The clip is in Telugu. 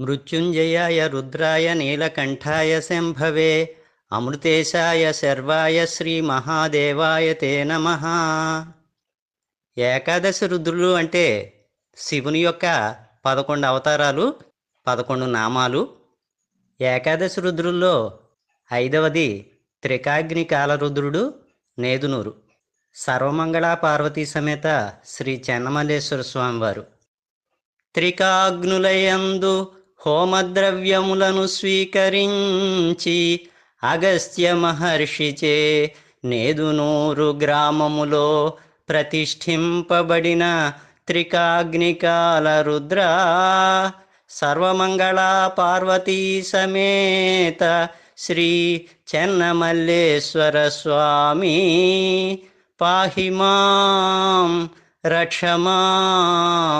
మృత్యుంజయాయ రుద్రాయ నీలకంఠాయ శంభవే అమృతేశాయ శర్వాయ శ్రీ మహాదేవాయ తే నమ. ఏకాదశి రుద్రులు అంటే శివుని యొక్క పదకొండు అవతారాలు పదకొండు నామాలు. ఏకాదశి రుద్రుల్లో ఐదవది త్రికాగ్ని కాలరుద్రుడు నేదునూరు. సర్వమంగళ పార్వతీ సమేత శ్రీ చెన్నమల్లేశ్వర స్వామివారు. త్రికాగ్నులయందు హోమద్రవ్యములను స్వీకరించి అగస్త్య మహర్షిచే నేదునూరు గ్రామములో ప్రతిష్ఠింపబడిన త్రికాగ్నికాల రుద్ర సర్వమంగళ పార్వతీ సమేత శ్రీ చెన్నమల్లేశ్వర స్వామి. పాహిమాం రక్షమాం